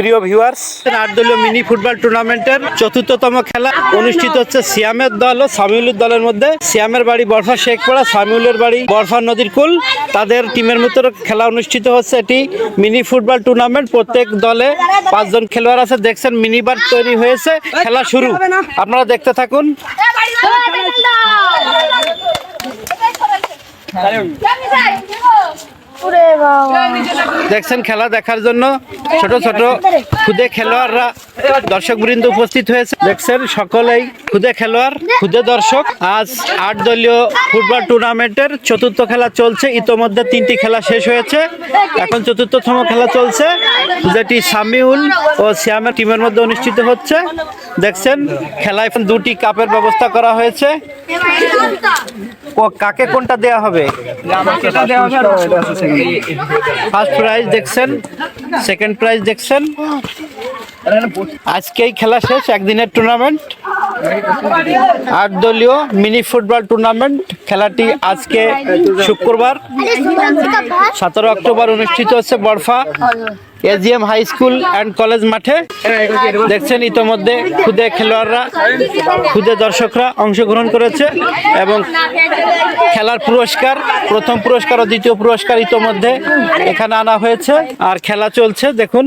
প্রিয় ভিউয়ার্স আট দলীয় মিনি ফুটবল টুর্নামেন্টের চতুর্থতম খেলা অনুষ্ঠিত হচ্ছে সিয়ামের দল ও সামিউলের দলের মধ্যে। সিয়ামের বাড়ি বরফা শেখপাড়া, সামিউলের বাড়ি বরফা নদীর কুল। তাদের টিমের মতো খেলা অনুষ্ঠিত হচ্ছে এটি মিনি ফুটবল টুর্নামেন্ট। প্রত্যেক দলে পাঁচজন খেলোয়াড় আছে। দেখছেন, মিনি বার তৈরি হয়েছে। খেলা শুরু। আপনারা দেখতে থাকুন। দেখছেন, খেলা দেখার জন্য ছোট ছোট খুদে খেলোয়াড়রা দর্শক বৃন্দ উপস্থিত হয়েছে। দেখছেন সকলেই খুদে খেলোয়াড় খুদে দর্শক। আজ আট দলীয় ফুটবল টুর্নামেন্টের চতুর্থ খেলা চলছে। ইতোমধ্যে তিনটি খেলা শেষ হয়েছে। এখন চতুর্থতম খেলা চলছে। যেটি সামিউল ও শ্যামের টিমের মধ্যে অনুষ্ঠিত হচ্ছে। দেখছেন খেলায় এখন দুটি কাপের ব্যবস্থা করা হয়েছে। ক- কাকে কোনটা দেয়া হবে? ফার্স্ট প্রাইজ দেখছেন সেকেন্ড প্রাইজ দেখছেন? আজকেই খেলা শেষ, একদিনের টুর্নামেন্ট আট দলীয় মিনি ফুটবল টুর্নামেন্ট খেলাটি আজকে শুক্রবার, সতেরো অক্টোবর অনুষ্ঠিত হচ্ছে বরফা। AGM high school and college মাঠে। দেখছেন ইতোমধ্যে খুদে খেলোয়াড়রা, খুদে দর্শকরা অংশগ্রহণ করেছে এবং খেলার পুরস্কার, প্রথম পুরস্কার ও দ্বিতীয় পুরস্কার ইতোমধ্যে এখানে আনা হয়েছে। আর খেলা চলছে, দেখুন।